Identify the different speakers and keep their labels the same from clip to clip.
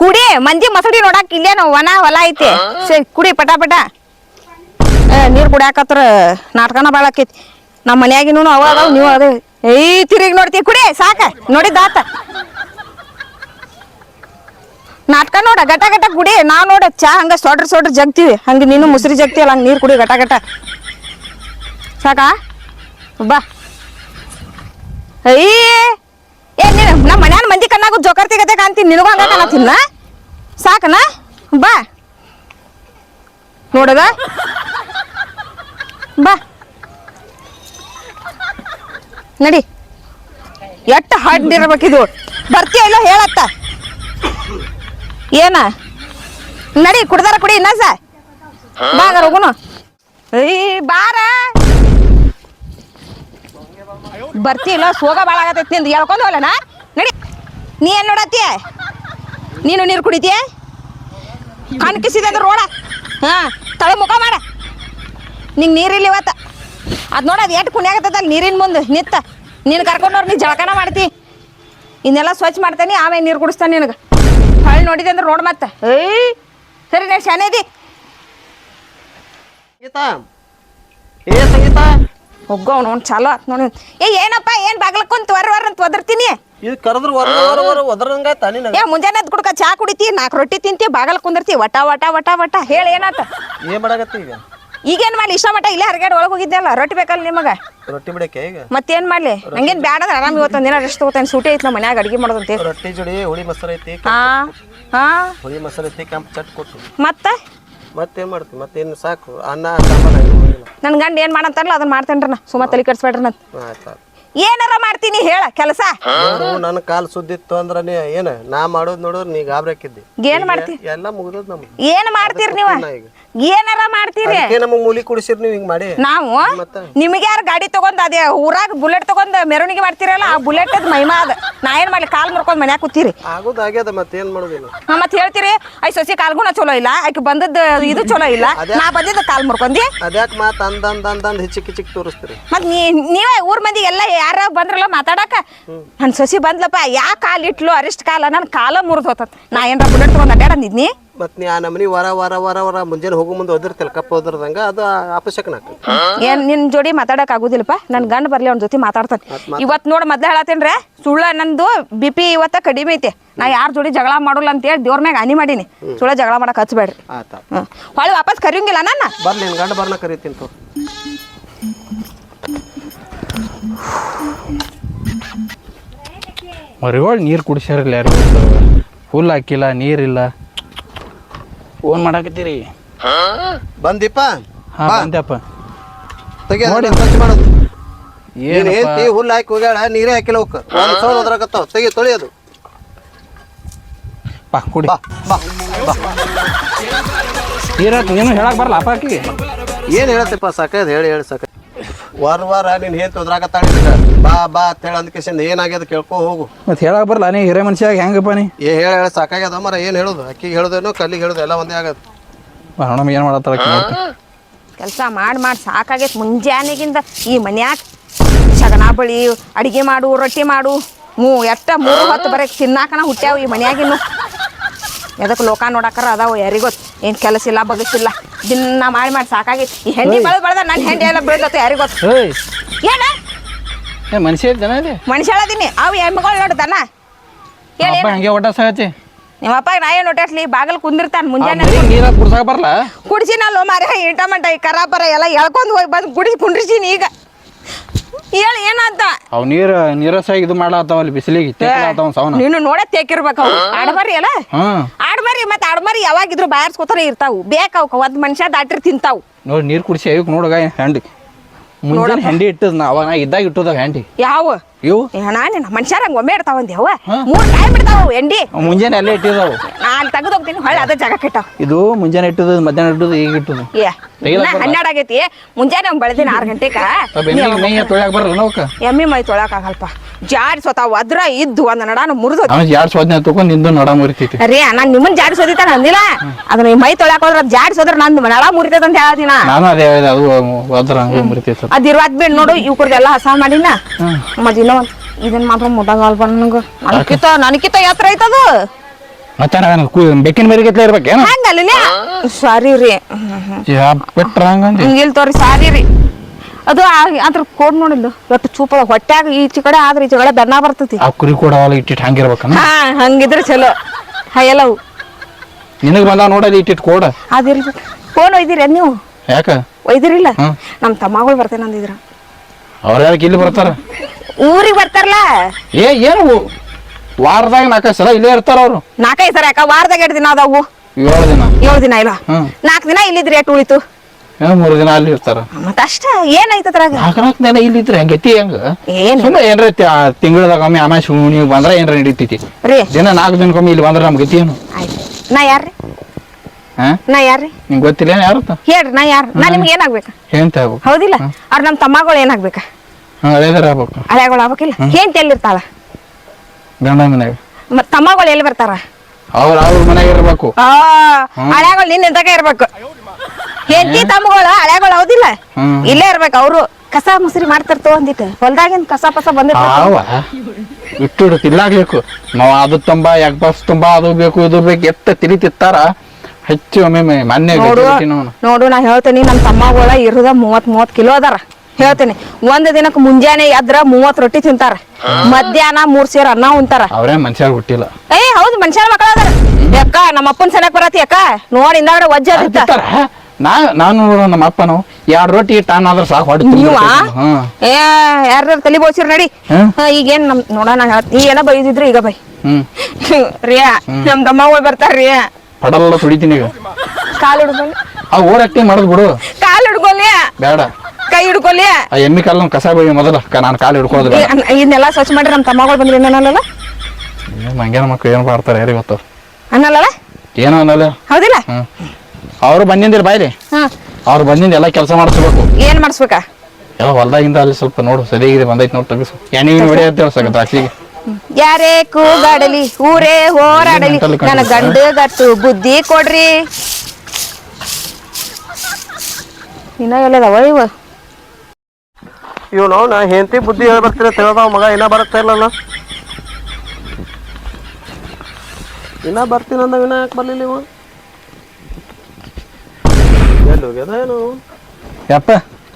Speaker 1: ಕುಡಿ ಮಂದಿ ಮಸಡಿ ನೋಡಾಕ ಇಲ್ಲೇನು ವನ ಹೊಲ ಐತಿ. ಸೇ ಕುಡಿ ಪಟ ಪಟ. ನೀರ್ ಕುಡಿಯಾಕತ್ರ ನಾಟಕನ ಭಾಳ ಆಕೈತಿ. ನಮ್ಮ ಮನ್ಯಾಗಿನೂ ಅವ ಅದಾವ ನೀವು ಅದೇ. ಏ ತಿರುಗಿ ನೋಡ್ತಿ ಕುಡಿ ಸಾಕ. ನೋಡಿದ್ದಾತ ನಾಟಕ ನೋಡ ಗಟ ಗಟ ಕುಡಿ. ನಾವು ನೋಡ ಚಾ ಹಂಗ ಸೊಡ್ರ ಸೊಡ್ರ ಜಗ್ತೀವಿ. ಹಂಗ ನೀನು ಮುಸ್ರಿ ಜಗ್ತಿಯಲ್ಲ ಹಂಗ ನೀರ್ ಕುಡಿ ಗಟ ಗಟ ಸಾಕಾ? ಬಾ. ಅಯ್ಯ ಮನ್ಯಾನ ಜೋಕರ್ತಿ ಗತೆ ಕಾಣ್ತೀನಿ ನಿನಗೂ ಹಂಗ ಕಾಣತಿಲ್ಲ ಸಾಕನ? ಬಾ. ನೋಡದ? ಬಾ. ನಡಿ. ಎಟ್ಟು ಹಾಡಿರ್ಬೇಕಿದು ಬರ್ತೀಯ ಇಲ್ಲ ಹೇಳತ್ತ. ಏನ? ನಡಿ ಕುಡ್ದಾರ ಕುಡಿ ಇನ್ನ ಸಾ ಬಾಗಾರ ಹೋಗುನು. ಬಾರ. ಬಾರ ಬರ್ತಿಲ್ಲ ಸೋಗ ಭಾಳ ಆಗತೈತಿ ನಿಂದು. ಹೇಳ್ಕೊಂಡು ಹೋಗಲನ? ನಡಿ ನೀ ಏನು ನೋಡತ್ತೀಯ? ನೀನು ನೀರು ಕುಡಿತೀಯ? ಕಣ್ ಕಿಸಿದೆ ಅಂದ್ರೆ ರೋಡ ಹಾಂ ತಳ ಮುಖ ಮಾಡ. ನಿಂಗೆ ನೀರಿಲ್ಲ ಇವತ್ತ. ಅದು ನೋಡ ಅದು ಎಷ್ಟು ಕುಣಿಯಾಗತ್ತಲ್ಲ ನೀರಿನ ಮುಂದೆ ನಿತ್ತ. ನೀನು ಕರ್ಕೊಂಡವ್ರು ನೀ ಜಳಕನ ಮಾಡ್ತಿ. ಇನ್ನೆಲ್ಲ ಸ್ವಚ್ಛ ಮಾಡ್ತೇನೆ ಆಮೇಲೆ ನೀರು ಕುಡಿಸ್ತಾನೆ ನಿನಗೆ. ಹಳ್ಳಿ ನೋಡಿದೆ ಅಂದ್ರೆ ರೋಡ್ ಮತ್ತೆ. ಏಯ್ ಸರಿ ನಾನು ಶಾನೆ ಇದಿ.
Speaker 2: ಸಂಗೀತ ಏ ಸಂಗೀತ?
Speaker 1: ಹೋಗೋ ಅವ್ನು ಚಲೋ ಆತ್ ನೋಡಿ. ಏ ಏನಪ್ಪ ಏನು ಬಾಗ್ಲಕ್ಕೊಂತ ವರ್ ವರ್ ಅಂತ ಒದರ್ತೀನಿ?
Speaker 2: ಇದು ಕರೆದ್ರು ವರ ವರ ವರ ಒದರಂಗ ತಾನಿ
Speaker 1: ಏ ಮುಂಜಾನೆ ಎದ್ದು ಕುಡ್ಕ ಚಾ ಕುಡಿತಿ ನಾಲ್ಕು ರೊಟ್ಟಿ ತಿಂತಿ ಬಾಗಲ್ ಕುಂದಿರ್ತಿ ವಟ ವಟ ವಟ ವಟ. ಹೇಳಿ ಏನಾತ?
Speaker 2: ಏನ್ ಮಾಡಾಕತ್ತಿ ಈಗ?
Speaker 1: ಈಗೇನ್ ಮಾಡ್ಲಿ? ಇಷ್ಟ ಮಟ್ಟ ಇಲ್ಲೇ ಹರಗಾಡ್ ಒಳಗೆ ಹೋಗಿದ್ದೆಲ್ಲ ರೊಟ್ಟಿ ಬೇಕಲ್ಲ ನಿಮಗ?
Speaker 2: ರೊಟ್ಟಿ ಬಿಡಕ್ಕೆ ಈಗ?
Speaker 1: ಮತ್ತೇನ್ ಮಾಡ್ಲಿ? ನಂಗೇನ್ ಬ್ಯಾಡ ಅಂದ್ರೆ ಆರಾಮ್ ಇವತ್ತೊಂದ್ ದಿನ ರೆಸ್ಟ್ ತಗೋತೇನೆ ಸೂಟಿ ಐತಿ ನಮ್ಮ ಮನ್ಯಾಗ ಅಡಿಗೆ ಮಾಡೋದಂತೆ.
Speaker 2: ರೊಟ್ಟಿ ಜೋಡಿ ಹುಳಿ ಮೊಸರು ಐತಿ
Speaker 1: ಹಾ ಹಾ.
Speaker 2: ಹುಳಿ ಮೊಸರು ಐತಿ ಕೆಂಪ್ ಚಟ್ ಕೊಟ್ಟು.
Speaker 1: ಮತ್ತ?
Speaker 2: ಮತ್ತೇನ್ ಮಾಡ್ತಿ? ಮತ್ತೇನು ಸಾಕು? ಅನ್ನ ಸಾಂಬಾರ್
Speaker 1: ನನ್ ಗಂಡ ಏನ್ ಮಾಡಂತಾರಲ್ಲ ಅದನ್ನ ಮಾಡ್ತೇನ್ರಿ ನಾ. ಸುಮ್ಮ ತಲೆ ಕೆಡ್ಸ್ಬೇಡ್ರಿ ನನ್
Speaker 2: ಆಯ್ತು.
Speaker 1: ಏನಾರ ಮಾಡ್ತೀನಿ ಹೇಳ ಕೆಲಸ.
Speaker 2: ನೋಡು ನನ್ನ ಕಾಲ್ ಸುದ್ದಿತ್ತು ಅಂದ್ರ ನೀ ಏನ ನಾ ಮಾಡೋದ್ ನೋಡಿದ್ರ ನೀ ಗಾಬ್ರಾಕಿದ್ದಿ.
Speaker 1: ಏನ್ ಮಾಡ್ತಿ?
Speaker 2: ಎಲ್ಲ ಮುಗ್ದದ್
Speaker 1: ಏನ್ ಮಾಡ್ತೀರಿ ನೀವ? ಏನಾರ ಮಾಡ್ತೀರಿ?
Speaker 2: ಏ ನಮಗ್ ಮೂಲಿ ಕುಡಿಸಿರ್ ನೀವು ಹಿಂಗ್ ಮಾಡಿ.
Speaker 1: ನಾವು? ನಿಮ್ಗೆ ಯಾರು ಗಾಡಿ ತಗೊಂಡ್ ಅದೇ ಊರಾಗ ಬುಲೆಟ್ ತಗೊಂಡ್ ಮೆರವಣಿಗೆ ಮಾಡ್ತೀರಲ್ಲ ಆ ಬುಲೆಟ್ ಅದ್ ಮಹಿಮಾ ಅದ. ನಾ ಏನ್ ಮಾಡ್ಲಿ ಕಾಲ್ ಮುರ್ಕೊಂಡ್ ಮನ್ಯಾಗ ಕೂತೀರಿ.
Speaker 2: ಆಗೋದ್ ಆಗ್ಯದ ಮತ್ತೇನ್ ಮಾಡೋದಿಲ್ಲ.
Speaker 1: ಹಾ, ಮತ್ ಹೇಳ್ತೀರಿ ಐ ಸೊಸಿ ಕಾಲ್ಗುಣ ಚಲೋ ಇಲ್ಲ ಆಕೆ ಬಂದದ್ದು ಇದು ಚಲೋ ಇಲ್ಲ ನಾ ಬಂದಿದ್ದ ಕಾಲ್ ಮುರ್ಕೊಂಡಿ.
Speaker 2: ಅದ್ಯಾಕ್ ಮಾತ್ ಅಂದ್ ಅಂದ್ ಅಂದ್ ಅಂದ್ ಹಿಚಿಕ್ ಹಿಚಿಕ್ ತೋರಿಸ್ತೀರಿ.
Speaker 1: ಮತ್ ನೀ ನೀವೇ ಊರ್ ಮಂದಿಗೆಲ್ಲ ಎಲ್ಲ ಯಾರ ಬಂದ್ರಲ್ಲ ಮಾತಾಡಕ ನನ್ ಸಸಿ ಬಂದ್ಲಪ್ಪ ಯಾ ಕಾಲ್ ಇಟ್ಲು ಅರಿಷ್ಟ ಕಾಲ ನನ್ ಕಾಲ ಮುರಿದ್ ಹೋತ ನಾ ಏನ್ರ ಬುಲೆಟ್ ತಗೊಂಡ್ ಅಡ್ಡಾಡಂದಿದ್ನಿ
Speaker 2: ಮತ್ ನೀ ಆ ನಮನಿ ವರ ವರ ವರ ವರ ಮುಂಜಾನೆ ಹೋಗೋ ಮುಂದೆ ಒದಿರ್ತಲ್ಲ ಕಪ್ಪ ಒದರ್ದಂಗ ಅದು ಅಪಶಕನ
Speaker 1: ಏನ್ ನಿನ್ ಜೋಡಿ ಮಾತಾಡಕ್ ಆಗುದಿಲ್ಲಪ್ಪ ನನ್ ಗಂಡ ಬರ್ಲಿ ಅವ್ನ ಜೊತೆ ಮಾತಾಡ್ತಾನೆ. ಇವತ್ ನೋಡ್ ಮೊದ್ಲ ಹೇಳತ್ತೇನ್ರೆ ಸುಳ್ಳ ನಂದು ಬಿ ಪಿ ಇವತ್ತ ಕಡಿಮೆ ಐತಿ. ನಾ ಯಾರ ಜೋಡಿ ಜಗಳ ಮಾಡೋಲ್ಲ ಅಂತ ಹೇಳಿ ದೇವ್ರ ಮ್ಯಾಗ ಹಾನಿ ಮಾಡೀನಿ. ಸುಳ್ಳ ಜಗಳ ಮಾಡಕ್ ಹಚ್ಬೇಡ್ರಿ.
Speaker 2: ಆತ
Speaker 1: ವಾಪಸ್ ಕರಿಯಂಗಿಲ್ಲ ನನ್ನ?
Speaker 2: ಬರ್ಲಿ ನಿನ್ ಗಂಡ ಬರ್ನ ಕರಿತೀನಿ ತೋ.
Speaker 3: ಮರಿಗಳು ನೀರು ಕುಡಿಸ್ಯಾರಿಲ್ಲ ಯಾರು? ಫುಲ್ ಹಾಕಿಲ್ಲ ನೀರಿಲ್ಲ ಫೋನ್ ಮಾಡಾಕತ್ತೀರಿ?
Speaker 2: ಬಂದಿಪ್ಪ?
Speaker 3: ಹಾ ಬಂದ್ಯಪ್ಪ.
Speaker 2: ತೆಗಿ ನೋಡಿ. ಸ್ವಚ್ಛ ಮಾಡೋದು ಏನ್
Speaker 3: ಏನಪ್ಪ?
Speaker 2: ಹೇಳ್ತಿ ಹುಲ್ಲು ಹಾಕಿ ಹೋಗ್ಯಾಳ ನೀರೇ ಹಾಕಿಲ್ಲ ಅವಕ್ಕ. ಒಂದ್ ಸೌಲ್ ಅದ್ರಾಗತ್ತಾವ ತೆಗಿ ತೊಳಿ ಅದು.
Speaker 3: ಕುಡಿ.
Speaker 2: ಬಾ
Speaker 3: ಬರಲ್ಲ ಅಪ್ಪ ಆಕಿಗೆ?
Speaker 2: ಏನ್ ಹೇಳತ್ತಪ್ಪ? ಸಾಕದ್ ಹೇಳಿ ಹೇಳಿ ಸಾಕ ವಾರ ವಾರ ನೀನ್ ಹೇತ್ ಅದ್ರಾಗತ್ತಾಳ ಬಾ ಬಾ ಅಂತ ಹೇಳಿ ಅಂದ್ಕೇಸಿಂದ ಏನಾಗ್ಯದ ಕೇಳ್ಕೊ ಹೋಗು.
Speaker 3: ಮತ್ತೆ ಹೇಳಕ್ ಬರಲ್ಲ ನೀ ಹಿರೇ ಮನುಷ್ಯಾಗ ಹೆಂಗಪ್ಪ ನೀ?
Speaker 2: ಏ ಹೇಳ ಹೇಳಿ ಸಾಕಾಗ್ಯದ ಮರ ಏನ್ ಹೇಳುದು? ಅಕ್ಕಿಗೆ ಹೇಳುದೇನು ಕಲ್ಲಿಗೆ ಹೇಳುದು ಎಲ್ಲ ಒಂದೇ ಆಗದ.
Speaker 3: ನೋಡಮ್ಮ ಏನು ಮಾಡತ್ತಾಳ
Speaker 1: ಕೆಲಸ ಮಾಡಿ ಮಾಡಿ ಸಾಕಾಗೈತೆ ಮುಂಜಾನೆಗಿಂದ ಈ ಮನ್ಯಾಗ. ಶಗನ ಬಳಿ ಅಡಿಗೆ ಮಾಡು ರೊಟ್ಟಿ ಮಾಡು. ಮೂ ಎಟ್ಟ ಮೂರು ಹೊತ್ತು ಬರೀ ತಿನ್ನಾಕನ ಹುಟ್ಟ್ಯಾವ ಈ ಮನ್ಯಾಗಿನ್ನು. ಎದಕ್ಕೆ ಲೋಕ ನೋಡಾಕರ ಅದಾವ ಯಾರಿಗೊತ್ತು? ಏನು ಕೆಲಸ ಇಲ್ಲ ಬಗಸಿಲ್ಲ ದಿನ ಮಾಡಿ ಮಾಡಿ ಸಾಕಾಗಿತ್ತು ಈ ಹೆಂಡಿ ಬೆಳೆದ ಬೆಳೆದ ನನ್ನ ಹೆಂಡಿ ಎಲ್ಲ ಬೆಳೆದತ್ತು ಯಾರಿಗೊತ್ತು
Speaker 3: ಏಯ್
Speaker 1: ಏನ?
Speaker 3: ಏ ಮನುಷ್ಯ ಜನ ಇದೆ
Speaker 1: ಮನುಷ್ಯ ಹೇಳದೀನಿ ಅವು ಎಮ್ಮೆಗಳು ನೋಡ್ದಾನ
Speaker 3: ಅಪ್ಪ ಹಂಗೆ ಒಟ್ಟ ಸಾಗತಿ
Speaker 1: ನಿಮ್ಮಪ್ಪ ನಾ ಏನು ನೋಟಸ್ಲಿ ಬಾಗಲ್ ಕುಂದಿರ್ತಾನೆ ಮುಂಜಾನೆ
Speaker 3: ನೀರ ಕುಡ್ಸಕ್ ಬರಲ್ಲ
Speaker 1: ಕುಡಿಸಿನಲ್ಲೋ ಮಾರ ಇಂಟ ಮಂಟ ಈ ಕರಾಪರ ಎಲ್ಲ ಎಳ್ಕೊಂಡು ಹೋಗಿ ಬಂದು ಕುಡಿಸಿ ಕುಂಡ್ರಿಸೀನಿ ಈಗ. ಹೇಳಿ ಏನಂತ?
Speaker 3: ಅವ್ ನೀರು ನೀರಸಾಗಿ ಇದು ಮಾಡ್ಲಾತಾವ ಅಲ್ಲಿ ಬಿಸಿಲಿಗೆ ತೆಗ್ಲಾತಾವ ಸವನ.
Speaker 1: ನೀನು ನೋಡೇ ತೇಕಿರ್ಬೇಕು ಅವು ಆಡ್ಮರಿ ಅಲ್ಲ
Speaker 3: ಹ್ಮ್
Speaker 1: ಆಡ್ಮರಿ ಮತ್ತೆ ಯಾವಾಗ ಯಾವಾಗಿದ್ರು ಬಾಯರ್ಸ್ಕೊತಾರೆ ಇರ್ತಾವು. ಬೇಕಾವು ಒಂದ್ ಮನುಷ್ಯ ದಾಟಿರ್ ತಿಂತಾವು.
Speaker 3: ನೋಡಿ ನೀರು ಕುಡಿಸಿ ಅಯ್ಯಕ್ ನೋಡಗ ಹೆಂಡಿ ಮುಂಜಾನೆ ಹೆಂಡಿ ಇಟ್ಟದ್ ನಾ ಅವಾಗ ನಾ ಇದ್ದಾಗ ಇಟ್ಟದ ಹೆಂಡಿ
Speaker 1: ಯಾವ?
Speaker 3: ಇವು?
Speaker 1: ನಾನು ಒಮ್ಮೆ ಇರ್ತಾವಂದಿ ಅವ
Speaker 3: ಹಾ.
Speaker 1: ಮೂರ್ ಟೈಮ್ ಇರ್ತಾವ ಎಂಡಿ
Speaker 3: ಮುಂಜಾನೆ ಅಲ್ಲೇ ಇಟ್ಟಿದಾವು.
Speaker 1: ನಾ ಅಲ್ಲಿ ತೆಗೆದು ಹೋಗ್ತೀನಿ ಹೊಳ್ಳಿ ಅದ ಜಾಗ ಕೆಟ್ಟಾವ.
Speaker 3: ಇದು ಮುಂಜಾನೆ ಇಟ್ಟದ ಮಧ್ಯಾಹ್ನ ಇಟ್ಟದ ಈಗ ಇಟ್ಟದ
Speaker 1: ಏ. ಹನ್ನೆರಡು ಆಗೈತಿ. ಮುಂಜಾನೆ ಅವ್ನು ಬೆಳೆದಿನ ಆರು ಗಂಟೆಗ
Speaker 3: ಬೆನ್ನಿಗೆ ಮೈ ತೊಳ್ಯಾಕ ಬರಲ್ಲ ಅವಕ್ಕ
Speaker 1: ಎಮ್ಮಿ ಮೈ ತೊಳಕಾಗಲ್ಪ ಜಾಡಿಸೋತಾವ ಅದ್ರ ಇದ್ದು ಒಂದ್ ನಡಾನ ಮುರಿದು
Speaker 3: ಜಾರಿ ಸೋದ್ನೆ ತಗೊಂಡ್ ನಿಂದು ನಡ ಮುರಿತೈತಿ.
Speaker 1: ಅರೇ ನಾನ್ ನಿಮ್ಮನ್ ಜಾಡಿಸೋದಿತ್ತ ಅಂದಿಲ್ಲ? ಅದನ್ನ ಮೈ ತೊಳ್ಯಾಕ ಹೋದ್ರ ಜಾಡಿಸೋದ್ರ ನಂದು ನಡ ಮುರಿತದ ಅಂತ ಹೇಳ್ದಿನ.
Speaker 3: ನಾನು ಅದೇ ಅದು ಹಂಗ ಮುರಿತೈತಿ
Speaker 1: ಅದ್ ಇರುವಾದ್ ಬಿಡ್ ನೋಡು ಇವ್ಕರ್ದೆಲ್ಲ ಹಸ ಮಾಡಿನ. ಮದಿನ ಒಂದ್ ಇದನ್ ಮಾತ್ರ ಮುಟ್ಟಾಗಲ್ ನನಗ ನನಕಿತ ನನಕಿತ ಎತ್ತರ ಐತದು
Speaker 3: ಮತ್ತೆ ನಾನು ಬೆಕ್ಕಿನ ಮರಿಗತ್ಲೆ ಇರ್ಬೇಕೇನು
Speaker 1: ಹಂಗಲ್ಲ ಸಾರಿ ರೀ.
Speaker 3: ಯಾ ಬಿಟ್ರ ಹಂಗಂದಿ
Speaker 1: ಇಲ್ಲ ತೋರಿ ಸಾರಿ ರೀ. ಅದು ಅದ್ರ ಕೋಡ್ ನೋಡಿಲ್ಲ? ಒಟ್ಟು ಚೂಪದ ಹೊಟ್ಯಾಗ ಈಚೆ ಕಡೆ ಆದ್ರೆ ಈಚೆ ಕಡೆ ಬೆನ್ನ ಬರ್ತತಿ.
Speaker 3: ಆ ಕುರಿ ಕೂಡ ಅವಲ್ಲ ಇಟ್ಟಿಟ್ಟು
Speaker 1: ಹಾ ಹಂಗಿದ್ರೆ ಚಲೋ. ಹಯಲವು
Speaker 3: ನಿನಗೆ ಬಂದ ನೋಡಲಿ ಇಟ್ಟಿಟ್ಟು ಕೋಡ?
Speaker 1: ಅದಿರಿ. ಫೋನ್ ಒಯ್ದಿರ ನೀವು?
Speaker 3: ಯಾಕ?
Speaker 1: ಒಯ್ದಿರಿಲ್ಲ?
Speaker 3: ಇಲ್ಲ
Speaker 1: ನಮ್ಮ ತಮ್ಮಗಳು ಬರ್ತೇನೆ ಅಂದಿದ್ರ
Speaker 3: ಅವ್ರ ಯಾಕೆ ಇಲ್ಲಿ ಬರ್ತಾರ?
Speaker 1: ಊರಿಗೆ ಬರ್ತಾರಲ್ಲ?
Speaker 3: ಏ ಏನು ವಾರದಾಗ ನಾಲ್ಕೈದು ಸಲ ಇಲ್ಲೇ ಇರ್ತಾರ ಅವರು.
Speaker 1: ನಾಲ್ಕೈದು ಸರ ಯಾಕ? ವಾರದಾಗ ಎರಡು ದಿನ ಅದಾವು?
Speaker 3: ಏಳು ದಿನ.
Speaker 1: ಏಳು ದಿನ ಇಲ್ಲ?
Speaker 3: ಹ್ಮ್.
Speaker 1: ನಾಲ್ಕು ದಿನ ಇಲ್ಲಿದ್ರೆ ಎಷ್ಟು ಉಳಿತು?
Speaker 3: ಏನೋ ಮೂರು ದಿನ ಅಲ್ಲಿ ಇರ್ತಾರ.
Speaker 1: ಮತ್ತ ಅಷ್ಟೇ ಏನಾಯ್ತದ ಅದ್ರಾಗ?
Speaker 3: ನಾಲ್ಕು ನಾಲ್ಕು ದಿನ ಇಲ್ಲಿ ಇದ್ರೆ ಹೆಂಗೈತಿ ಹೆಂಗ?
Speaker 1: ಏನು?
Speaker 3: ಸುಮ್ಮನೆ ಏನ್ರ ತಿಂಗಳದಾಗ ಒಮ್ಮೆ ಅಮಾಶ್ ನೀವು ಬಂದ್ರ ಏನ್ರ ನಡೀತೈತಿ.
Speaker 1: ರೀ.
Speaker 3: ದಿನ ನಾಲ್ಕು ದಿನಕ್ಕೊಮ್ಮೆ ಇಲ್ಲಿ ಬಂದ್ರೆ ನಮ್ಗೆ ಗತಿ ಏನು?
Speaker 1: ಆಯ್ತು. ನಾ ಯಾರ್ರಿ?
Speaker 3: ಹಾ?
Speaker 1: ನಾ ಯಾರ್ರಿ?
Speaker 3: ನಿಂಗೆ ಗೊತ್ತಿಲ್ಲ ಏನು ಯಾರತ್ತ?
Speaker 1: ಹೇಳ್ರಿ ನಾ ಯಾರು ನಾ ನಿಮ್ಗೆ ಏನಾಗ್ಬೇಕು?
Speaker 3: ಆಗ್ಬೇಕು
Speaker 1: ಹೌದಿಲ್ಲ? ಅವ್ರ ನಮ್ಮ ತಮ್ಮಗಳು ಏನಾಗ್ಬೇಕ?
Speaker 3: ಹ್ಞೂ ಅದೇದಾರ ಆಗ್ಬೇಕು.
Speaker 1: ಹಳೆಗಳು ಆಗ್ಬೇಕಿಲ್ಲ. ಏನ್ ಎಲ್ಲಿರ್ತಾಳ
Speaker 3: ಗಂಡ ಮನ್ಯಾಗ
Speaker 1: ಮತ್ ತಮ್ಮಗಳು ಎಲ್ಲಿ ಬರ್ತಾರ?
Speaker 3: ಅವ್ರ ಅವ್ರ ಮನ್ಯಾಗ ಇರ್ಬೇಕು.
Speaker 1: ಆ ಹಳೆಗಳು ನಿನ್ನ ನಿಂತಾಗ ಇರ್ಬೇಕು. ಹೆಂಡತಿ ತಮ್ಮಗಳು ಹಳೆಗಳು ಹೌದಿಲ್ಲ. ಇಲ್ಲೇ ಇರ್ಬೇಕು ಅವ್ರು ಕಸ ಮುಸ್ರಿ ಮಾಡ್ತಿರ್ತೋ ಅಂದಿಟ್ಟು. ಹೊಲ್ದಾಗಿನ ಕಸ ಪಸ ಬಂದಿರ್ತಾವ
Speaker 3: ಅವ ಇಟ್ಟು ಇಡು ತಿಲ್ಲಾಗ್ಬೇಕು ನಾವು ಅದು ತುಂಬಾ ಯಾಕೆ ಬಸ್ ತುಂಬಾ ಅದು ಬೇಕು ಇದು ಬೇಕು ಎತ್ತ ತಿಳಿ ತಿತ್ತಾರ. ಹೆಚ್ಚು ಒಮ್ಮೆ ಮೊನ್ನೆ
Speaker 1: ನೋಡು ನಾ ಹೇಳ್ತೇನಿ ನಮ್ಮ ತಮ್ಮಗಳ ಇರುದ ಮೂವತ್ ಮೂವತ್ ಕಿಲೋ ಅದಾರ. ಹೇಳ್ತೇನಿ. ಒಂದ್ ದಿನಕ್ ಮುಂಜಾನೆ ಎದ್ರ ಮೂವತ್ ರೊಟ್ಟಿ ತಿಂತಾರ. ಮಧ್ಯಾಹ್ನ ಮೂರ್ ಸೇರ್ ಅನ್ನ ಉಂತಾರ
Speaker 3: ಅವ್ರೇ ಮನುಷ್ಯ ಹುಟ್ಟಿಲ್ಲ.
Speaker 1: ಏ ಹೌದು ಮನುಷ್ಯ ಮಕ್ಕಳ ಅದಾರ. ಯಾಕ ನಮ್ಮ ಅಪ್ಪನ ಸನಕ್ ಬರತಿ ಯಾಕ? ನೋಡಿ ಇಂದಾಗಡೆ ವಜ್ಜ ಅದಿತ್ತ
Speaker 3: ನಾ ನಾನು ನಮ್ಮ ಅಪ್ಪನು ಎರಡು ರೊಟ್ಟಿ ಟಾನ್ ಆದ್ರೆ ಸಾಕು ಹೊಡಿ
Speaker 1: ನೀವ? ಏ ಯಾರ ತಲಿ ಬೋಸಿರ್ ನಡಿ. ಈಗೇನ್ ನಮ್ ನೋಡೋಣ ನೀ ಏನ ಬೈದಿದ್ರಿ ಈಗ ಬೈ. ರಿಯಾ ನಮ್ ತಮ್ಮಗಳು ಬರ್ತಾರ ರಿಯಾ.
Speaker 3: ಪಡಲ್ಲ ತುಡಿತೀನಿ ಈಗ.
Speaker 1: ಕಾಲ್ ಹಿಡ್ಕೊಂಡು.
Speaker 3: ಆ ಓರ್ ಆಕ್ಟಿಂಗ್ ಮಾಡೋದು ಬಿಡು.
Speaker 1: ಕಾಲ್ ಹಿಡ್ಕೊಲಿ
Speaker 3: ಬೇಡ.
Speaker 1: ಕೈ ಹಿಡ್ಕೊಲಿ
Speaker 3: ಆ ಎಮ್ಮಿ ನಮ್ ಕಸ ಬೈ ಮೊದಲ ನಾನು ಕಾಲು ಹಿಡ್ಕೊಳ್ಳೋದು ಬೇಡ.
Speaker 1: ಇದನ್ನೆಲ್ಲ ಸ್ವಚ್ಛ ಮಾಡಿ ನಮ್ಮ ತಮ್ಮಗಳು ಬಂದ್ರಿಂದ ಅನ್ನಲ್ಲ
Speaker 3: ಏನ್ ಮಂಗ್ಯಾನ ಮಕ್ಳು ಏನು ಮಾಡ್ತಾರೆ ಯಾರಿಗೆ ಗೊತ್ತು.
Speaker 1: ಅನ್ನಲ್ಲ
Speaker 3: ಏನೋ ಅನ್ನಲ್ಲ.
Speaker 1: ಹೌದಿಲ್ಲ?
Speaker 3: ಅವ್ರು ಬಂದಿಂದಿರ ಬಾಯ್ಲಿ.
Speaker 1: ಹಾ.
Speaker 3: ಅವ್ರು ಬಂದಿಂದ ಎಲ್ಲ ಕೆಲಸ ಮಾಡಿಸ್ಬೇಕು.
Speaker 1: ಏನ್ ಮಾಡಿಸ್ಬೇಕಾ?
Speaker 3: ಎಲ್ಲ ಹೊಲ್ದಾಗಿಂದ ಅಲ್ಲಿ ಸ್ವಲ್ಪ ನೋಡು ಸರಿಯಾಗಿದೆ ಬಂದೈತೆ ನೋಡಿ ತೆಗಿಸು. ಎಣ್ಣೆ ಹೊಡಿ ಅಂತ ಹೇಳ್ಸಕ ದ್ರಾಕ್ಷಿಗೆ
Speaker 1: ಯಾರೇ ಕೂಗಾಡಲಿ ಊರೇ ಹೋರಾಡಲಿ ನನ್ನ. ಗಂಡ ಗಟ್ಟು ಬುದ್ಧಿ ಕೊಡ್ರಿ. ಇನ್ನ ಎಲ್ಲದವ ಇವ?
Speaker 2: ಇವನು ನಾ ಹೆಂಡತಿ ಬುದ್ಧಿ ಹೇಳಿ ಬರ್ತೀರ ತಿಳ್ದಾವ ಮಗ ಇನ್ನ ಬರುತ್ತಾ ಇಲ್ಲಲ್ಲ ಇನ್ನ ಬರ್ತೀನಿ ಅಂದ ಇನ್ನ ಯಾಕೆ ಬರ್ಲಿಲ್ಲ ಇವ? ಎಲ್ಲಿ ಹೋಗ್ಯದ ಏನು?
Speaker 3: ಯಪ್ಪ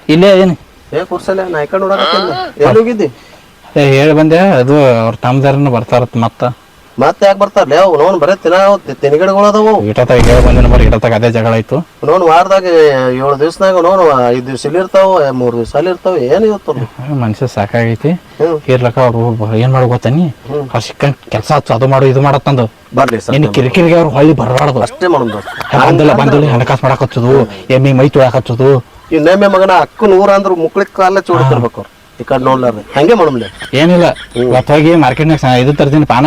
Speaker 3: ಇಲ್ಲೇ ಏನು
Speaker 2: ಏ ಕುರ್ಸಲ್ಲ ನಾ ಕಡೆ ನೋಡಕತ್ತಿಲ್ಲ ಎಲ್ಲಿ ಹೋಗಿದ್ದಿ?
Speaker 3: ಏ ಹೇಳಿ ಬಂದೆ ಅದು ಅವ್ರ ತಮ್ಮದಾರನ ಬರ್ತಾರತ್ ಮತ್ತ.
Speaker 2: ಮತ್ತೆ ಯಾಕೆ ಬರ್ತಾರಲ್ಲ ಅವು ನೋನ್ ಬರೇ ತಿನ್ನ ತಿನ್ಗಿಡಗಳು ಅದಾವು.
Speaker 3: ಇಟತಾಗ ಹೇಳಿ ಬಂದಿನ ಬರೀ ಇಟತಾಗ ಅದೇ ಜಗಳ ಆಯ್ತು.
Speaker 2: ನೋನ್ ವಾರದಾಗ ಏಳು ದಿವ್ಸನಾಗ ನೋನು ಐದು ದಿವ್ಸ ಇಲ್ಲಿ ಇರ್ತಾವ ಮೂರ್ ದಿವ್ಸ ಅಲ್ಲಿ ಇರ್ತಾವ ಏನ್ ಇವತ್ತು
Speaker 3: ಮನುಷ್ಯ ಸಾಕಾಗೈತಿ.
Speaker 2: ಇರ್ಲಕ
Speaker 3: ಇರ್ಲಕ್ಕ ಅವ್ರು ಏನ್ ಮಾಡು ಗೊತ್ತಾನಿ ಅವ್ರು ಸಿಕ್ಕಂಗ್ ಕೆಲಸ ಹಚ್ಚು ಅದು ಮಾಡು ಇದು ಮಾಡತ್ತಂದು
Speaker 2: ಬರ್ಲಿ ಸರ್
Speaker 3: ಕಿರಿಕಿರಿಗೆ ಅವ್ರು ಹೊಳ್ಳಿ ಬರಬಾರ್ದು.
Speaker 2: ಅಷ್ಟೇ ಮಾಡೋದು
Speaker 3: ಬಂದಿಲ್ಲ ಬಂದಿಲ್ಲ ಹಣಕಾಸು ಮಾಡಕ್ ಹಚ್ಚೋದು ಎಮ್ಮಿ ಮೈ ತೊಳಕ್ ಹಚ್ಚೋದು.
Speaker 2: ನೇಮೆ ಮಗನ ಅಕ್ಕನ ಊರ ಅಂದ್ರೆ ಮುಕ್ಳಿಕ್ ಕಾಲ ಚೂಡ್ತಿರ್ಬೇಕು ಅವ್ರು. ಈ ಕಡೆ ನೋಡ್ಲಾರ್ರಿ ಹಂಗೆ ಮಾಡಮ್ಲೆ
Speaker 3: ಏನಿಲ್ಲ ಇವತ್ತು ಹೋಗಿ ಮಾರ್ಕೆಟ್ನಾಗ ಇದು ತರ್ತೀನಿ ಪಾನ.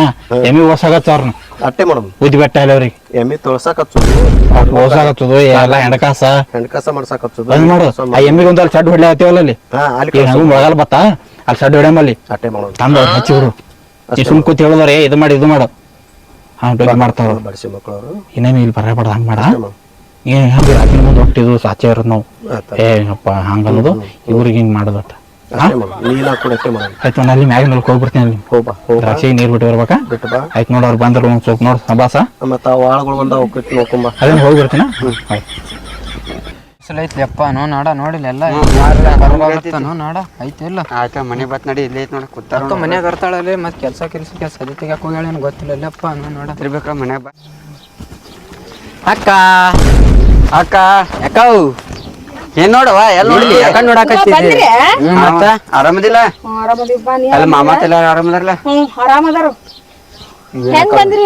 Speaker 3: ಎಮ್ಮಿ ಓಸಾಗಚ್ಚ ಅವ್ರನ್ನ
Speaker 2: ಅಟ್ಟೆ ಮಾಡಮ್
Speaker 3: ಉದ್ದಿ ಬೆಟ್ಟ ಇಲ್ಲ ಅವ್ರಿಗೆ.
Speaker 2: ಎಮ್ಮಿ ತೋಳ್ಸಾಕ ಹಚ್ಚೋದು
Speaker 3: ಓಸಾಗಚ್ಚೋದು ಎಲ್ಲ ಹೆಣಕಾಸ.
Speaker 2: ಹೆಣ್ಕಾಸ ಮಾಡ್ಸಾಕ ಹಚ್ಚೋದು
Speaker 3: ಬಂದ್ ಮಾಡು. ಆ ಎಮ್ಮಿಗೆ ಒಂದ್ ಅಲ್ಲಿ ಸಡ್ ಹೊಡ್ಲಾತೀವಲ್ಲ ಅಲ್ಲಿ?
Speaker 2: ಹಾ ಅಲ್ಲಿ
Speaker 3: ಈಗ ಹಂಗ ಮೊಳಗಾಲ ಬತ್ತಾ? ಅಲ್ಲಿ ಸಡ್ ಹೊಡ್ಯಮಲ್ಲಿ
Speaker 2: ಅಟ್ಟೆ ಮಾಡೋದು
Speaker 3: ತಂದ ಹಚ್ಚಿ ಬಿಡು. ಈ ಸುಮ್ ಕೂತ್ ಹೇಳೋದ್ರೆ ಇದು ಮಾಡಿ ಇದು ಮಾಡು. ಹಾ ಮಾಡ್ತಾರ
Speaker 2: ಬಡಿಸಿ ಮಕ್ಕಳು ಅವರು
Speaker 3: ಇನ್ನೇನು ಇಲ್ಲಿ ಬರಬೇಡ ಹಂಗ ಮಾಡ. ಏನ್ ಹಂಗ ರಾತ್ರಿ ಮುಂದೆ ಸಾಚೆ ಇರೋದು ನಾವು. ಏ ಅಪ್ಪ ಹಂಗಲ್ಲದು ಇವ್ರಿಗೆ ಹಿಂಗ್ ಮಾಡೋದತ್ತ.
Speaker 2: ನೀನ ಕೂಡ ಅಟ್ಟೆ ಮಾಡೋದು
Speaker 3: ಆಯ್ತು ನಾನು ಅಲ್ಲಿ ಮ್ಯಾಗ ಮೇಲೆ ಹೋಗ್ಬಿಡ್ತೀನಿ ಅಲ್ಲಿ.
Speaker 2: ಹೋಗ್ಬಾ ಹೋಗ್ಬಾ
Speaker 3: ದ್ರಾಕ್ಷಿ ನೀರ್ ಬಿಟ್ಟು ಬರ್ಬೇಕಾ?
Speaker 2: ಬಿಟ್ಟು ಬಾ.
Speaker 3: ಆಯ್ತು ನೋಡಿ ಅವ್ರು ಬಂದ್ರು ಒಂದ್ ಸ್ವಲ್ಪ ನೋಡು ಸಬಾಸ
Speaker 2: ಮತ್ತ ಆಳುಗಳು ಬಂದ ಹೋಗ್ಬಿಟ್ಟು ನೋಡ್ಕೊಂಬ
Speaker 3: ಅದೇನು ಹೋಗ್ಬಿಡ್ತೀನ? ಆಯ್ತು.
Speaker 4: ಐತ್ಲಿಯಪ್ಪ ನೋ ನಾಡ ನೋಡಿಲ್ಲ ಎಲ್ಲ. ನೋ ನಾಡ ಐತಿ ಇಲ್ಲ.
Speaker 5: ಆಯ್ತಾ ಮನೆ ಬತ್ ನಡಿ ಇಲ್ಲೇ ಐತ್ ನೋಡ ಕೂತಾರ
Speaker 4: ಮನ್ಯಾಗ ಬರ್ತಾಳಲ್ಲಿ ಮತ್ತೆ ಕೆಲಸ ಕೆಲಸಕ್ಕೆ ಅದೇ ತೆಗ್ಯಾಕ ಹೋಗ್ಯಾಳ ಏನು ಗೊತ್ತಿಲ್ಲ ಇಲ್ಲಪ್ಪ ನೋ ನಾಡ.
Speaker 5: ತಿರ್ಬೇಕ್ರ ಮನ್ಯಾಗ ಬಾ.
Speaker 4: ಅಕ್ಕ.
Speaker 5: ಅಕ್ಕ. ಯಾಕವ್ ಏನ್ ನೋಡವ? ಎಲ್ ನೋಡ್ಲಿ ಯಾಕಂಡ್ ನೋಡಾಕತ್ತಿದ್ದಿ
Speaker 1: ಬಂದ್ರಿ?
Speaker 5: ಹ್ಮ್ ಮತ್ತ? ಆರಾಮದಿಲ್ಲ? ಅಲ್ಲ ಮಾಮತ್ತೆಲ್ಲ ಆರಾಮದಾರಲ್ಲ
Speaker 1: ಹ್ಮ್ ಆರಾಮದಾರು ಹೆಂಗ್ ಬಂದ್ರಿ?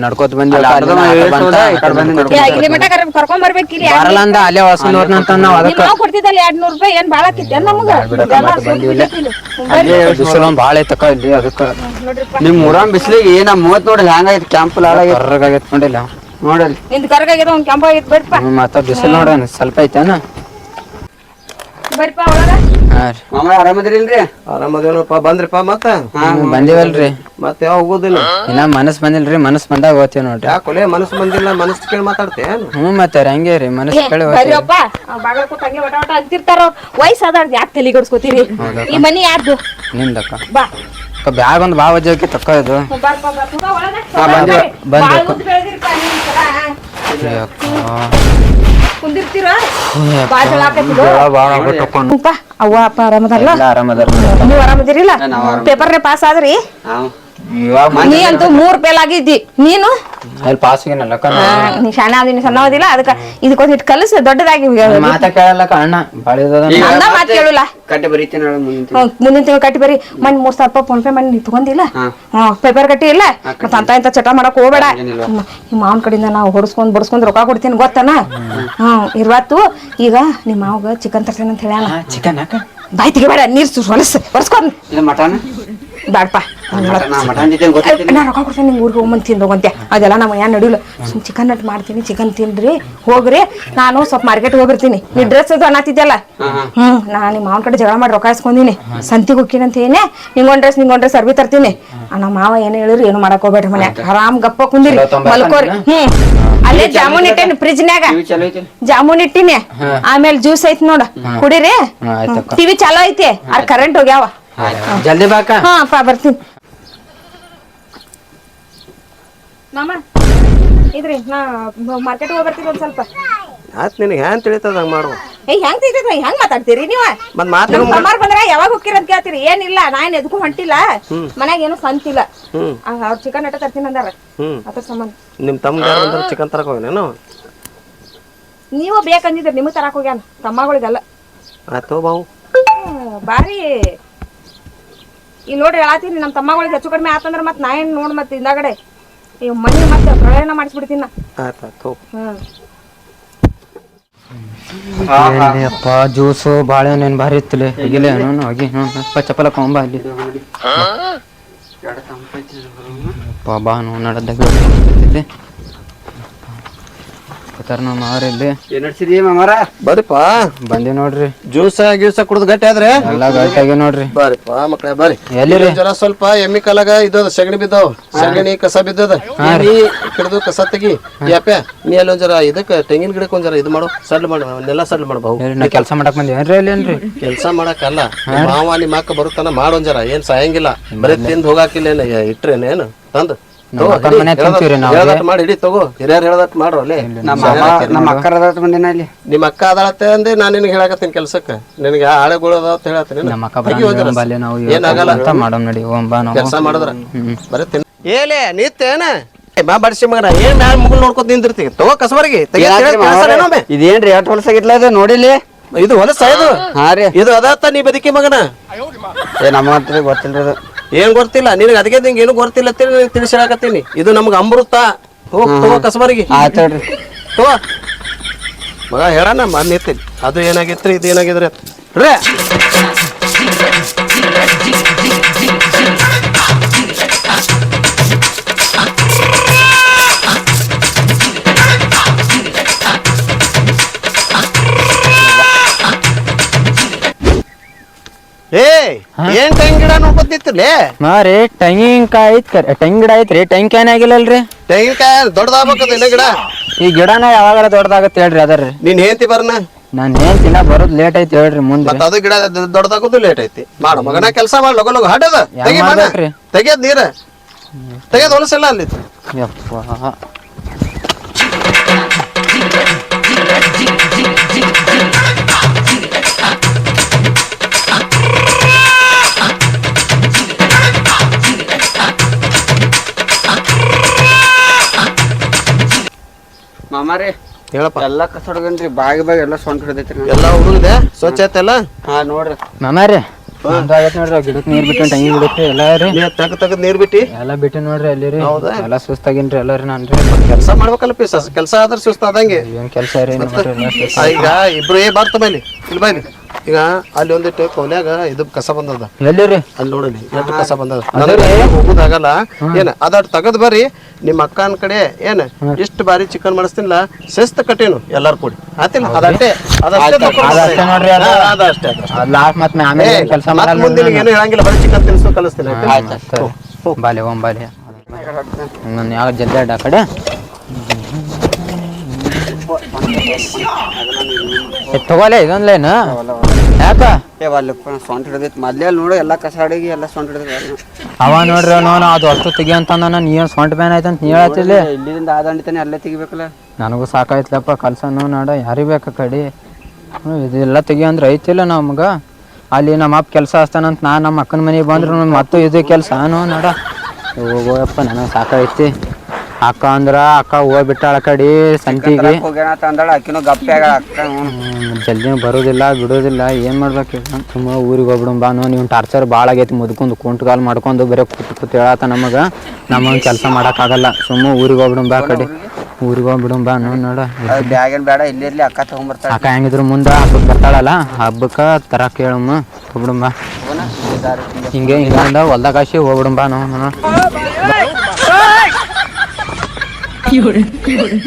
Speaker 4: ನಡ್ಕೋತ ಬಂದಿ
Speaker 5: ಅಲ್ಲ, ಅರ್ಧ ಮನೆ ಇಳಿಸೋದ, ಈ ಕಡೆ ಬಂದು
Speaker 1: ಏ, ಇಲ್ಲಿ ಮಠ ಕರ್- ಕರ್ಕೊಂಡ್ ಬರ್ಬೇಕಿರಿ
Speaker 4: ಬರಲ್ಲ ಅಂದ ಅಲ್ಲೇ ವಾಸನೂರ್ನ ಅಂತ ನಾವ್ ಅದಕ್ಕ.
Speaker 1: ನಿಮ್ ಕೊಡ್ತಿದ್ದಲ್ಲ ಎರಡ್ ನೂರ್ ರೂಪಾಯಿ ಏನ್ ಬಾಳ ಆಕಿತ್ತೆ ನಮಗ?
Speaker 4: ಬಿಸಿಲು ಭಾಳ ಐತಕ್ಕ ಇಲ್ಲಿ ಅದಕ್ಕ.
Speaker 5: ನಿಮ್ ಊರಾನ್ ಬಿಸ್ಲಿಗೆ ಏನ ಮೂವತ್ ನೋಡಿ ಹ್ಯಾಂಗ ಐತಿ ಕ್ಯಾಂಪ್
Speaker 4: ಕರ್ರಗಾಗೈತ್ ನೋಡಿಲ್ಲ.
Speaker 5: ನೋಡಲ್
Speaker 1: ನಿಂದ್ ಕರ್ಗಾಗ್ಯದ ಒಂದ್ ಕೆಂಪ ಆಗಿತ್ ಬರ್ಪ
Speaker 4: ಹ್ಮ್ ಮತ್ತ ಬಿಸಿಲು ನೋಡ ಸ್ವಲ್ಪ ಐತೇನ?
Speaker 1: ಬರ್ಪ ಒಳಗ?
Speaker 4: ಹಾ ರೀ.
Speaker 5: ಮಾಮ ಆರಾಮದಿರಿಲ್ರಿ?
Speaker 2: ಆರಾಮದೇನಪ್ಪ ಬಂದ್ರಿಪ್ಪ ಮತ್ತ?
Speaker 4: ಬಂದಿವಲ್ರಿ.
Speaker 2: ಮತ್ತೆ ಯಾವ ಹೋಗೋದಿಲ್ಲ?
Speaker 4: ಇನ್ನ ಮನಸ್ ಬಂದಿಲ್ರಿ ಮನಸ್ ಬಂದಾಗ ಹೋಗ್ತೀವಿ ನೋಡ್ರಿ.
Speaker 2: ಯಾಕೊಲೆ ಮನಸ್ ಬಂದಿಲ್ಲ ಮನಸ್ ಕೇಳಿ ಮಾತಾಡ್ತೇ
Speaker 4: ಹ್ಞೂ ಮತ್ತೆ ಹಂಗೆ ರೀ ಮನಸ್ ಕೇಳಿ ಹೋಗ್ತೀವಿ
Speaker 1: ಬರ್ರಿಯಪ್ಪ ಬಾಗಳ ಕೂತ್ ಹಂಗೆ ವಟ ವಟ ಅಂತಿರ್ತಾರ ವಯಸ್ಸಾದ ಯಾಕೆ ತಲೆಗಡ್ಸ್ಕೊತೀರಿ ಈ ಮನಿ ಯಾರ್ದು?
Speaker 4: ನಿಮ್ದಕ್ಕ
Speaker 1: ಬಾ.
Speaker 4: ಬ್ಯಾಗ್ ಒಂದು ಬಾ ಜೋಕಿ ತಕ್ಕ ಇದು.
Speaker 1: ಬಾರ್ಪ, ಬಾರ್ಪ, ಕುಂದಿರ್ತೀರ? ಅವ್ವ ಅಪ್ಪ ಆರಾಮದಾರಲ್ಲ?
Speaker 4: ನೀವು ಆರಾಮದಾರ.
Speaker 1: ನೀವ್ ಆರಾಮದಿರಿಲ್ಲ? ಪೇಪರ್ನೇ ಪಾಸ್ ಆದ್ರಿ ನೀ ಅಂತೂ ಮೂರ್ ಫೇಲ್ ಆಗಿದ್ದಿ. ನೀನು?
Speaker 4: ಅಲ್ಲಿ ಪಾಸ್ ಏನಲ್ಲಕ್ಕ
Speaker 1: ನೀ ಶಾಣೆ ಆದಿನಿ ಸಣ್ಣ ಓದಿಲ್ಲ ಅದಕ್ಕ ಇದಕ್ಕೊಂದ್ ಇಟ್ ಕಲಸ ದೊಡ್ಡದಾಗಿ
Speaker 4: ಮಾತ ಕೇಳಲ್ಲಕ್ಕ ಅಣ್ಣ. ಬಾಳ ಇದ್ದದ
Speaker 1: ಅಂದ ಮಾತ್ ಕೇಳಲ್ಲ.
Speaker 5: ಕಟ್ಟಿ ಬರೀತೀನಿ ಮುಂದಿನ
Speaker 1: ತಿಂಗಳು. ಕಟ್ಟಿ ಬರಿ. ಮನ್ ಮೂರ್ ಸಾವಿರ ರೂಪಾಯಿ ಫೋನ್ ಪೇ ಮಾಡಿ ನೀ ತಗೊಂಡಿಲ್ಲ? ಪೇಪರ್ ಕಟ್ಟಿ ಇಲ್ಲ? ಮತ್ತ ಅಂತ ಇಂತ ಚಟ ಮಾಡಕ್ ಹೋಗ್ಬೇಡ. ಈ ಮಾವನ್ ಕಡೆಯಿಂದ ನಾವು ಹೊಡ್ಸ್ಕೊಂಡ್ ಬಡ್ಸ್ಕೊಂಡ್ ರೊಕ್ಕ ಕೊಡ್ತೀನಿ ಗೊತ್ತನ? ಹ್ಮ್ ಇರ್ವತ್ತು. ಈಗ ನಿಮ್ಮ ಮಾವಗ ಚಿಕನ್ ತರ್ಸೇನ ಅಂತ ಹೇಳ್ಯಾನ
Speaker 4: ಚಿಕನ್
Speaker 1: ಬಾಯ್ ತೆಗಿಬೇಡ ನೀರ್ ಹೊಲಸ್
Speaker 5: ಹೊಡ್ಸ್ಕೊಂಡ್ ಮಟನ್?
Speaker 1: ಬ್ಯಾಡಪ್ಪ.
Speaker 5: ನಾ
Speaker 1: ರೊಕ್ಕ ಕೊಡ್ತೀನಿ ನಿಮ್ಗೆ ಊರಿಗೆ ಹೋಗ್ಬಂದು ತಿಂದು ಹೋಗಂತೆ ಅದೆಲ್ಲ ನಮ್ಮ ಏನ್ ನಡಿಲ್ಲ ಸುಮ್ ಚಿಕನ್ ನಟ್ ಮಾಡ್ತೀನಿ ಚಿಕನ್ ತಿನ್ರಿ ಹೋಗ್ರಿ. ನಾನು ಸ್ವಲ್ಪ ಮಾರ್ಕೆಟ್ ಹೋಗಿರ್ತೀನಿ. ನೀ ಡ್ರೆಸ್ ಅದು ಅನ್ನತ್ತಿದ್ದಲ್ಲ ಹ್ಮ್ ನಾ ನಿಮ್ಮ ಮಾವನ ಕಡೆ ಜಗಳ ಮಾಡಿ ರೊಕ್ಕ ಇಸ್ಕೊಂದಿನಿ ಸಂತಿಗೆ ಹೋಗ್ತೀನಂತ ಏನೇ ನಿಂಗೊಂದ್ ಡ್ರೆಸ್ ನಿಂಗೊಂದು ಡ್ರೆಸ್ ಅರ್ಬಿ ತರ್ತೀನಿ. ನಮ್ಮ ಮಾವ ಏನು ಹೇಳಿರಿ ಏನು ಮಾಡಕ್ ಹೋಗ್ಬೇಡ್ರಿ ಮನ್ಯಾಗ. ಆರಾಮ್ ಗಪ್ಪ ಕುಂದಿರಿ. ಮಲ್ಕೋರಿ. ಹ್ಮ್. ಅಲ್ಲೇ ಜಾಮೂನ್ ಇಟ್ಟೇನಿ ಫ್ರಿಜ್ನ್ಯಾಗ ಜಾಮೂನ್ ಇಟ್ಟಿನಿ. ಆಮೇಲೆ ಜ್ಯೂಸ್ ಐತಿ ನೋಡ. ಕುಡಿರಿ. ಟಿವಿ ಚಾಲೋ ಐತಿ. ಅರ್ ಕರೆಂಟ್ ಹೋಗ್ಯಾವ.
Speaker 4: ಜಲ್ದಿ ಬಾಕ?
Speaker 1: ಹಾ ಬರ್ತೀನಿ. ಮಾಮ ಇದ್ರಿ ನಾ ಮಾರ್ಕೆಟ್ ಹೋಗಿ ಬರ್ತೀನಿ ಒಂದ್ ಸ್ವಲ್ಪ.
Speaker 2: ಆತ್ ನಿನಗೆ ಹ್ಯಾಂಗ ತಿಳಿತದ ಹಂಗ ಮಾಡುವ
Speaker 1: ಏ ಹೆಂಗ್ ತಿಂತೈತ್ರಿ ಹೆಂಗ್ ಮಾತಾಡ್ತೀರಿ ನೀವ?
Speaker 2: ಮತ್ ಮಾತು
Speaker 1: ನಮ್ ತಮ್ಮಾರ್ ಬಂದ್ರ ಯಾವಾಗ ಹೋಗ್ತೀರ ಅಂತ ಕೇಳ್ತೀರಿ. ಏನಿಲ್ಲ ನಾ ಏನ್ ಎದಕ್ಕೂ ಹೊಂಟಿಲ್ಲ. ಮನ್ಯಾಗ ಏನು ಸಂತಿಲ್ಲ
Speaker 2: ಹ್ಮ್.
Speaker 1: ಅವ್ರ ಚಿಕನ್ ಅಟ್ಟ ತರ್ತೀನಿ ಅಂದಾರ.
Speaker 2: ಹ್ಮ್.
Speaker 1: ಅದ್ರ ಸಂಬಂಧ.
Speaker 2: ನಿಮ್ ತಮ್ಮ ಯಾರು ಚಿಕನ್ ತರಕ ಹೋಗಿನೇನು
Speaker 1: ನೀವು ಬೇಕಂದಿದ್ರಿ ನಿಮಗ್ ತರಾಕ್ ಹೋಗ್ಯಾನ. ತಮ್ಮಗಳಿಗೆಲ್ಲ.
Speaker 2: ಆತೋ ಬಾವು.
Speaker 1: ಬಾರಿ. ಇಲ್ಲಿ ನೋಡ್ರಿ ಹೇಳತ್ತೀನಿ ನಮ್ಮ ತಮ್ಮಗಳಿಗೆ ಹೆಚ್ಚು ಕಡಿಮೆ ಆತಂದ್ರ ಮತ್ ನಾ ಏನ್ ನೋಡ್ ಮತ್ ಹಿಂದಾಗಡೆ. ಮಣ್ಣು ಮತ್ತೆ ಪ್ರಳಯನ ಮಾಡಿಸ್ಬಿಡ್ತೀನಿ ನಾ.
Speaker 2: ಆಯ್ತು ಆಯ್ತು
Speaker 1: ಹ್ಮ್.
Speaker 4: ಅಪ್ಪ ಜ್ಯೂಸು ಬಾಳೆಹಣ್ಣು ಭಾರಿ ಇತ್ತಲೆ? ಹೋಗಿಲ್ಲ ನಾನು ಹೋಗಿ ಹ್ಞೂ ಅಪ್ಪ ಚಪ್ಪಲ ಕೊಂಬ ಅಲ್ಲಿ. ಅಪ್ಪ ಬಾ ನೋಡ್ತಿದ್ದೆ ಕೂತಾರ ನಮ್ಮ ಮಾವರಲ್ಲಿ
Speaker 5: ಇಲ್ಲಿ.
Speaker 2: ಬರ್ರಿಪ್ಪ.
Speaker 4: ಬಂದಿ ನೋಡ್ರಿ.
Speaker 2: ಜ್ಯೂಸ ಗ್ಯೂಸ ಕುಡ್ದು ಗಟ್ಟಿ ಆದ್ರೆ?
Speaker 4: ಎಲ್ಲ ಗಟ್ಟಾಗಿ ನೋಡ್ರಿ.
Speaker 2: ಬರ್ರಿಪ್ಪ ಮಕ್ಕಳೇ ಬರ್ರಿ. ಎಲ್ಲಿ ಜರ ಸ್ವಲ್ಪ ಎಮ್ಮಿ ಕಾಲಾಗ ಇದ್ದದ ಸಗಣಿ ಬಿದ್ದಾವ ಸಗಣಿ ಕಸ ಬಿದ್ದದ. ನೀ ಹಿಡಿದು ಕಸ ತೆಗಿ. ಯಾಪ್ಯ ನೀ ಅಲ್ಲಿ ಒಂದ್ ಜರ ಇದಕ್ಕೆ ತೆಂಗಿನ ಗಿಡಕ್ಕೆ ಒಂದ್ ಜರ ಇದು ಮಾಡು ಸಡ್ಲ್ ಮಾಡು ಅವನ್ನೆಲ್ಲ ಸಡ್ಲ್ ಮಾಡು ಬಾವು
Speaker 4: ಏನ್ರಿ, ನಾ ಕೆಲಸ ಮಾಡಕ್ ಬಂದಿ. ಏನ್ರಿ ಅಲ್ಲಿ ಏನ್ರಿ?
Speaker 2: ಕೆಲಸ ಮಾಡಕ್ಕಲ್ಲ. ಮಾವ ನಿಮ್ಮ ಅಕ್ಕ ಬರುತ್ತಾನ ಮಾಡೊಂದ್ ಜರ. ಏನ್ ಸಾಯಂಗಿಲ್ಲ. ಬರೀ ತಿಂದು ಹೋಗಾಕಿಲ್ಲ ಏನ್? ಇಟ್ರೇನೇನು ತಂದು. ಮಾಡಿ ಇಡಿ ತಗೋ. ಹಿರಿಯರ್ ಹೇಳ್ದಟ್ ಮಾಡ್ರು ಅಲ್ಲಿ.
Speaker 5: ನಮ್ಮ ಮಾಮ ನಮ್ಮ ಅಕ್ಕರ ಬಂದಿನ ಇಲ್ಲಿ
Speaker 2: ನಿಮ್ಮ ಅಕ್ಕ ಅದಾಳತ್ತೆ ಅಂದೆ ನಾನು ನಿನಗೆ ಹೇಳಕತ್ತೀನಿ ಕೆಲ್ಸಕ್ಕೆ. ನಿನಗೆ ಆಳೆಗಳು ಅದಾವ ಅಂತ ಹೇಳತ್ತೀನಿ
Speaker 4: ನಮ್ಮ ಅಕ್ಕ ಬರಂಗಿಲ್ಲ ಬಲ್ಲೆ ನಾವು
Speaker 2: ಏನಾಗಲ್ಲ.
Speaker 4: ಅಂತ ಮಾಡೋಣ ನಡಿ ಓಂ ಬಾ ನಾವು.
Speaker 2: ಕೆಲಸ ಮಾಡಿದ್ರ. ಬರೀ ತಿನ್ ಏಲೇ ನಿತ್ತೇನ ಬಾ ಬಡ್ಸಿ ಮಗನ. ಏನ್ ಮ್ಯಾಲ ಮುಗುಲ್ ನೋಡ್ಕೊತ ನಿಂದಿರ್ತೀವಿ ತಗೋ ಕಸಬರಿಗೆ.
Speaker 5: ಇದೇನ್ರಿ ಎಷ್ಟು ಹೊಲಸಾಗಿಟ್ಲ ಇದು ನೋಡಿಲಿ
Speaker 2: ಇದು ಹೊಲಸ ಇದು?
Speaker 5: ಹಾ ರೀ.
Speaker 2: ಇದು ಅದಾತ ನೀ ಬದುಕಿ ಮಗನ?
Speaker 5: ಏ ನಮ್ಮ ಹತ್ರ ಗೊತ್ತಿಲ್ರಿ ಅದು.
Speaker 2: ಏನ್ ಗೊತ್ತಿಲ್ಲ ನಿನಗೆ ಅದಕ್ಕೆ ನಿಂಗೆ ಏನು ಗೊತ್ತಿಲ್ಲ ಅಂತೇಳಿ ನಿನಗೆ ತಿಳಿಸಿ ಹೇಳಕತ್ತೀನಿ ಇದು ನಮ್ಗೆ ಅಮೃತ. ಹೋಗ್ ತಗೋ ಕಸಬರಿಗೆ.
Speaker 5: ಆಯ್ತು ಹೇಳ್ರಿ
Speaker 2: ತಗೋ. ಮಗ ಹೇಳಣ ನಿಂತೀನಿ ಅದು ಏನಾಗಿತ್ರಿ ಇದು ಏನಾಗಿದ್ರಿ? ರೇ! ಏನ್ ತೆಂಗಿನ ಗಿಡ ನೋಡ್ಕೊತಿತ್ತಲೇ
Speaker 4: ಮಾರಿ ತೆಂಗಿನಕಾಯಿ ಐತ್ ಕರೆ. ತೆಂಗಿನ ಗಿಡ ಐತ್ರಿ ತೆಂಗಿನಕಾಯಿ ಆಗಿಲ್ಲಲ್ರಿ?
Speaker 2: ತೆಂಗಿನಕಾಯಿ ದೊಡ್ಡದಾಗ್ಬೇಕಲ್ಲ ಇಲ್ಲ ಗಿಡ?
Speaker 4: ಈ ಗಿಡನ ಯಾವಾಗ ದೊಡ್ಡದಾಗತ್ತೆ ಹೇಳ್ರಿ ಅದರ್ರಿ.
Speaker 2: ನೀನ್ ಹೇಳ್ತಿ ಬರ್ನ?
Speaker 4: ನಾನ್ ಏನ್ ಬರೋದ್ ಲೇಟ್ ಐತಿ ಹೇಳ್ರಿ ಮುಂದೆ.
Speaker 2: ಮತ್ತ ಅದು ಗಿಡ ದೊಡ್ಡದಾಗೋದು ಲೇಟ್ ಐತಿ. ಮಾಡು ಮಗನ ಕೆಲಸ ಮಾಡಿ ಲಗು ಲಗು ಹಡದ ತೆಗಿ
Speaker 4: ಮಾಡ್ಬೇಕ್ರಿ?
Speaker 2: ತೆಗಿಯದ್ ನೀರ. ತೆಗಿಯದ್ ಹೊಲಸಲ್ಲ ಅಲ್ಲಿ.
Speaker 4: ಯಪ್ಪ.
Speaker 5: ಮಾಮಾರಿ
Speaker 2: ಹೇಳಪ್ಪ.
Speaker 5: ಎಲ್ಲ ಕಸ ಹೊಡ್ಗನ್ರಿ ಬಾಗಿ ಬಾಗಿ ಎಲ್ಲ ಸೊಂಟ ಹಿಡ್ದೈತ್ರಿ
Speaker 2: ಎಲ್ಲ ಹುಡುಗಿದೆ? ಸ್ವಚ್ಛ ಐತೆಲ್ಲ?
Speaker 5: ಹಾ ನೋಡ್ರಿ.
Speaker 4: ಮಾಮಾರಿ ನಂದು ಆಗೈತ್ ನೋಡ್ರಿ ಗಿಡಕ್ ನೀರ್ ಬಿಟ್ಟು ತೆಂಗಿನ ಬಿಡುತ್ತೆ ಎಲ್ಲ ರೀ.
Speaker 2: ತಗ ತಗದ್ ನೀರ್ ಬಿಟ್ಟಿ?
Speaker 4: ಎಲ್ಲ ಬಿಟ್ಟು ನೋಡ್ರಿ ಅಲ್ಲಿ ರೀ.
Speaker 2: ಹೌದಾ?
Speaker 4: ಎಲ್ಲ ಸುಸ್ತಾಗಿನ್ರಿ ಎಲ್ಲ ರೀ ನಾನ್ ರೀ
Speaker 2: ಕೆಲಸ ಮಾಡ್ಬೇಕಲ್ಲ ಪೀಸ ಕೆಲಸ ಆದ್ರೆ ಸುಸ್ತಾದಂಗೆ.
Speaker 4: ಏನ್ ಕೆಲಸ ರೀ
Speaker 2: ಈಗ ಇಬ್ರು ಏ ಬರ್ತ ಬೈಲಿ ಇಲ್ಲಿ. ಬೈಲಿ ಈಗ ಅಲ್ಲಿ ಒಂದಿಟ್ಟು ಕೌಲ್ಯಾಗ ಇದು ಕಸ ಬಂದದ.
Speaker 4: ಎಲ್ಲಿರಿ?
Speaker 2: ಅಲ್ಲಿ ನೋಡಲಿ ಎಷ್ಟು ಕಸ ಬಂದದ. ನನಗೆ ಹೋಗುದಾಗಲ್ಲ ಏನ ಅದಟ್ ತಗದ್ ಬರ್ರಿ ನಿಮ್ಮ ಅಕ್ಕನ ಕಡೆ ಏನ ಇಷ್ಟು ಬಾರಿ ಚಿಕನ್ ಮಾಡಿಸ್ತಿಲ್ಲ ಶಿಸ್ತ ಕಟ್ಟೇನು ಎಲ್ಲಾರು ಕೂಡಿ. ಆತಿಲ್ಲ ಅದಷ್ಟೇ ಅದಷ್ಟೇ
Speaker 4: ನೋಡ್ರಿ
Speaker 2: ಅದಷ್ಟೇ.
Speaker 4: ಲಾಸ್ಟ್ ಮತ್ತೆ ಆಮೇಲೆ ಕೆಲಸ
Speaker 2: ಮತ್ತ್
Speaker 4: ಮಾಡಲ್ಲ
Speaker 2: ಮುಂದೆ ಏನು ಹೇಳಂಗಿಲ್ಲ ಬರೀ ಚಿಕನ್ ತಿನ್ಸು ಕಲಿಸ್ತೀನಿ ಆಯ್ತಾ?
Speaker 4: ಬಾಲೆ ಓಂ ಬಾಲೆ. ನಾನು ಯಾವ ಜಲ್ದಿ ಅಡ್ಡ ಆ ಕಡೆ? ತಗೋಲೆ ಇದೊಂದ್ ಲೈನ್. ಯಾಕ?
Speaker 5: ಏ ಅಲ್ಲಪ್ಪ ಸೊಂಟ ಹಿಡ್ದೈತಿ ಮೊದ್ಲೇ ಅಲ್ಲಿ ನೋಡು ಎಲ್ಲ ಕಸ ಅಡಿಗೆ ಎಲ್ಲ ಸೊಂಟ ಹಿಡ್ದೈತಿ
Speaker 4: ಅವ ನೋಡ್ರಿ ನೋನು ಅದು ಅಷ್ಟು ತೆಗಿ ಅಂತ ನಾನು ನೀ ಸೊಂಟ ಬ್ಯಾನ್ ಆಯ್ತಂತ ನೀ ಹೇಳತ್ತಿಲ್ಲ?
Speaker 5: ಇಲ್ಲಿಂದ ಆದಂಡಿತಾನೆ ಅಲ್ಲೇ ತೆಗಿಬೇಕಲ್ಲ.
Speaker 4: ನನಗೂ ಸಾಕಾಯ್ತಲಪ್ಪ ಕಲ್ಸನು ನಾಡ. ಯಾರಿಗೆ ಬೇಕ ಕಡಿ? ಹ್ಮ್, ಇದೆಲ್ಲ ತೆಗಿ ಅಂದ್ರೆ ಐತಿಲ್ಲ ನಮ್ಗ. ಅಲ್ಲಿ ನಮ್ಮ ಅಪ್ಪ ಕೆಲಸ ಹಾಸ್ತಾನಂತ ನಾ ನಮ್ಮ ಅಕ್ಕನ ಮನೆಗೆ ಬಂದ್ರು ಮತ್ತು ಇದು ಕೆಲಸ ನೋ ನಡ. ಹೋಗೋಯಪ್ಪ ನನಗೆ ಸಾಕೈತಿ ಅಕ್ಕ ಅಂದ್ರ ಅಕ್ಕ ಹೋಗ್ಬಿಟ್ಟಾಳ ಕಡಿ ಸಂತಿಗೆ.
Speaker 5: ಹೋಗ್ಯಾನ ಅಂತ ಅಂದಾಳ ಆಕಿನೂ ಗಪ್ಪೆ ಆಗ
Speaker 4: ಬರೋದಿಲ್ಲ ಬಿಡೋದಿಲ್ಲ ಏನು ಮಾಡ್ಬೇಕು ಈಗ? ಸುಮ್ಮ ಊರಿಗೆ ಹೋಗ್ಬಿಡಂಬ ಬಾ ನೀವು ಟಾರ್ಚರ್ ಭಾಳ ಆಗೈತಿ ಮುದ್ಕೊಂಡು ಕುಂಟ್ಗಾಲ್ ಮಾಡ್ಕೊಂಡು ಬರೀ ಕೂತ್ ಕೂತ್ ಹೇಳತ್ತ ನಮಗೆ. ನಮಗೆ ಕೆಲಸ ಮಾಡೋಕ್ಕಾಗಲ್ಲ ಸುಮ್ಮ ಊರಿಗೆ ಹೋಗ್ಬಿಡಂಬ ಬಾ ಕಡೆ. ಊರಿಗೆ ಹೋಗ್ಬಿಡಂಬ ಬಾ ನೋಡ.
Speaker 5: ಬೇಡ ಇಲ್ಲಿ ಇರ್ಲಿ ಅಕ್ಕ ತಗೊಂಬರ್ತಾಳ.
Speaker 4: ಅಕ್ಕ ಹೆಂಗಿದ್ರು ಮುಂದೆ ಹಬ್ಬಕ್ಕೆ ಬರ್ತಾಳಲ್ಲ ಹಬ್ಬಕ್ಕೆ ತರ ಕೇಳಮ್ಮ ಹೋಗ್ಬಿಡಂಬ ಹಿಂಗೆ ಹಿಂಗ ಹೊಲ್ದಾಗ ಹೋಗ್ಬಿಡಂಬ ನಾವು 有人有人。